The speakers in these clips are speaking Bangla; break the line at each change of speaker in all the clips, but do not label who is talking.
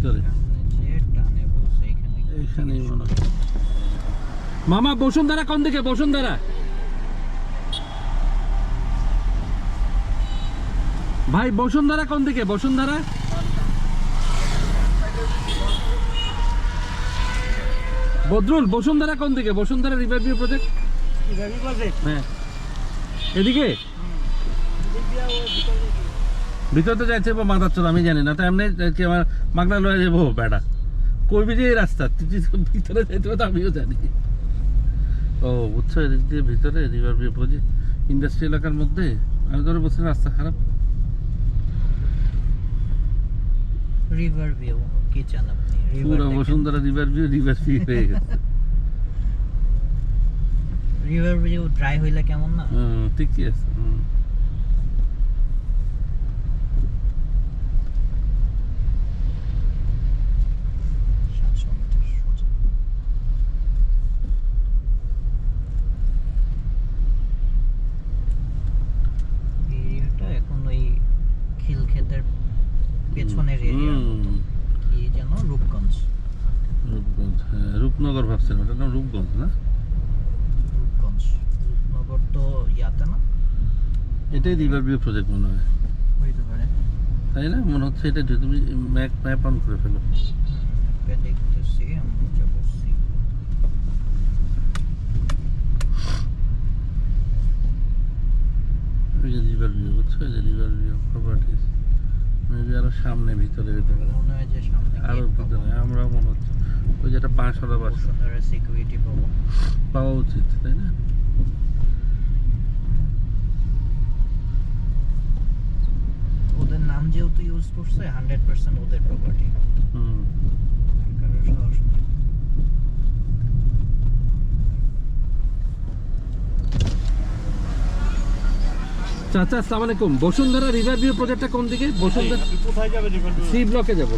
ভিতরে? এইখানেই মনে মামা বসুন্ধরা কোন দিকে? বসুন্ধরা। ভাই বসুন্ধরা কোন দিকে? বসুন্ধরা। বদরুল বসুন্ধরা কোন দিকে? বসুন্ধরা রিভার ভিউ প্রজেক্ট হ্যাঁ। এদিকে? ভিতরতে যাইছে বা মাথার চল আমি জানি না তো এমনি কি আমার মাগনা লয়ে যাব বেড়া করবি যে এই রাস্তা তুই ভিতরে যাইতে হবে তো আমিও জানি। ও বুঝছ এদিক দিয়ে ভিতরে রিভার প্রজেক্ট ইন্ডাস্ট্রি এলাকার মধ্যে আমি ধরে বলছি রাস্তা খারাপ।
রিভার ভিউ কি চান আপনি?
পুরো Bashundhara river view river view হয়ে গেছে।
রিভার ভিউ ড্রাই হইলে কেমন না?
হুম, ঠিকই আছে হুম।
পেছনের এরিয়া কি যেন রূপগঞ্জ।
রূপগঞ্জ হ্যাঁ রূপনগর ভাবছিলাম ওটার নাম রূপগঞ্জ না?
রূপগঞ্জ। রূপনগর তো ইয়াতে না?
এটাই রিভার ভিউ প্রজেক্ট মনে হয়।
হইতে পারে।
তাই না? মনে হচ্ছে এটা তুমি ম্যাপ ম্যাপ অন করে ফেলো।
দেখতেছি আমি যা বলছি
রিভার ভিউ যে রিভার ভিউ প্রপার্টিস মেবি আরও সামনে ভিতরে হতে পারে
মনে হয় যে সামনে আরও
ভিতরে আমরা মনে হচ্ছে। ওই যেটা বাঁশরা বাস
সিকিউরিটি পাবো।
পাওয়া উচিত তাই না?
ওদের নাম যেহেতু ইউজ করছে হান্ড্রেড পার্সেন্ট ওদের প্রপার্টি
হুম।
কারোর সাহস নেই।
চাচা আসসালামু আলাইকুম। বসুন্ধরা রিভার ভিউ প্রজেক্টটা কোন দিকে? বসুন্ধরা
কোথায় যাবেন রিভার
সি ব্লকে যাব।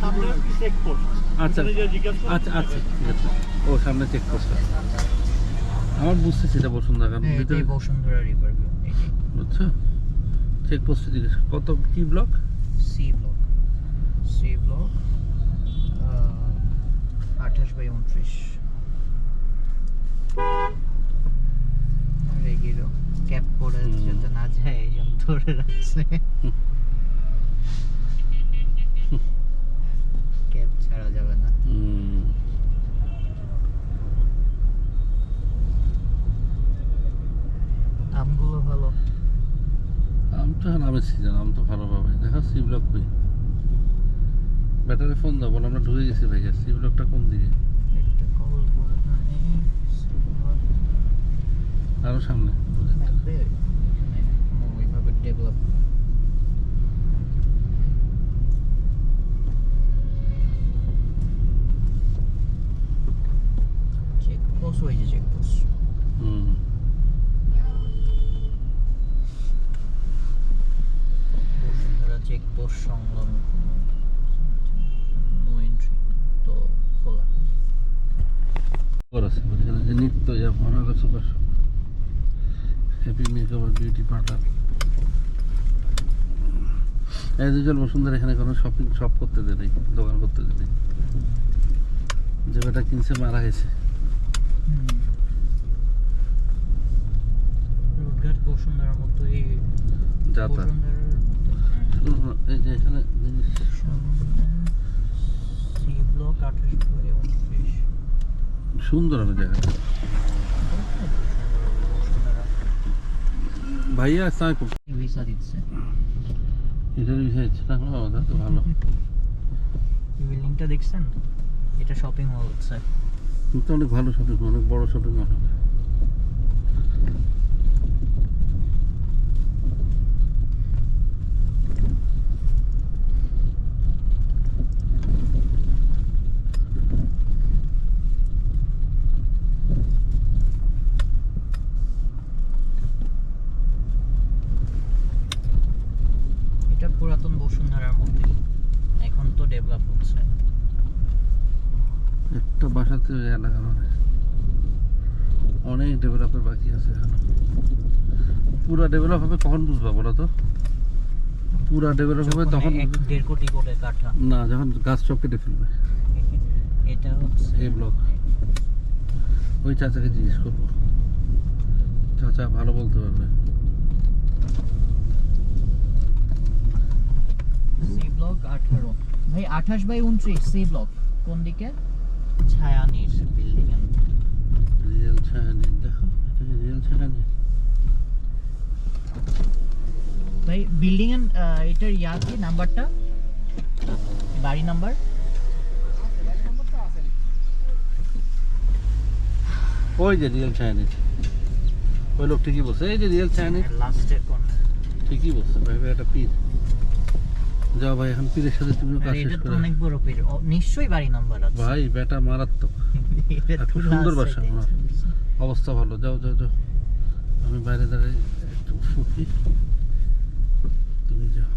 সামনে চেকপোস্ট
আচ্ছা। আচ্ছা আচ্ছা ঠিক আছে। ও সামনে চেক পোস্টটা আমার বুঝতেছি এটা বসুন্ধরা
হ্যাঁ,
ভিতরে
বসুন্ধরা রিভার ভিউ এটাই
বুঝছ চেক পোস্টে জিজ্ঞেস কত কি block?
C block C block আঠাশ বাই উনত্রিশ। রেগিরো ক্যাপ পরে। যাতে না যায় এই জন্য ধরে রাখছে। ক্যাপ ছাড়া যাবে না। আমগুলো ভালো।
আম তো এখন আমের সিজন আম তো ভালো পাবে। দেখো সি ব্লক কই। ব্যাটারি ফোন দাও বলো আমরা ঢুকে গেছি ভাইয়া। সি ব্লকটা কোন দিকে?
একটা কল করে
আরও সামনে।
ডেভেলপ চেক পোস্ট ওই যে
হুম।
বসুন্ধরা চেক সংলগ্ন। নো এন্ট্রি তো খোলা।
নিত্য যা মনে super happy makeover beauty parlour এই দুজন বসুন্ধরা এখানে কোনো শপিং শপ করতে দেয় দোকান করতে দেয় যে বেটা কিনছে মারা গেছে।
রোডঘাট বসুন্ধরার মতো এই
যাতা। যে এখানে জিনিস।
সি ব্লক আঠাশ
সুন্দর হবে জায়গাটা ভাইয়া আসসালামাইকুম
ভিসা দিচ্ছে।
এটার বিষয় হচ্ছে না বাবা তো ভালো।
এই বিল্ডিংটা দেখছেন? এটা শপিং মল হচ্ছে।
কিন্তু অনেক ভালো শপিং অনেক বড় শপিং মল হবে
এটা পুরাতন বসুন্ধরার মধ্যে এখন তো ডেভেলপ হচ্ছে
একটা বাসাতে ওই এলাকা মানে অনেক ডেভেলপের বাকি আছে এখনও। পুরো ডেভেলপ হবে কখন বুঝবা বলো তো? পুরা ডেভেলপ হবে তখন
দেড় কোটি করে কাঠা।
না যখন গাছ সব কেটে ফেলবে।
এটা হচ্ছে
এই ব্লক ওই চাচাকে জিজ্ঞেস করব। চাচা ভালো বলতে পারবে।
সি ব্লক আঠারো। ভাই আঠাশ বাই উনত্রিশ সি ব্লক কোন দিকে?
ছায়া ছায়ানির বিল্ডিং
রিয়েল ছায়ানি দেখো এটা কি রিয়েল ছায়ানি
ভাই বিল্ডিং এর আহ, এটার ইয়া কি নাম্বারটা বাড়ি নাম্বার
ওই যে রিয়েল ছায়ানি ওই লোক ঠিকই বলছে এই যে রিয়েল ছায়ানি
লাস্টের কর্নার
ঠিকই বলছে ভাই ভাই একটা পীর যাও ভাই এখন পীরের সাথে তুমি কাজ শেষ করো
অনেক বড় পীর। নিশ্চয়ই বাড়ি নাম্বার আছে।
ভাই বেটা মারাত্মক। খুব সুন্দর বাসা ওনার। অবস্থা ভালো যাও যাও যাও। আমি বাইরে দাঁড়িয়ে একটু সুখী তুমি যাও।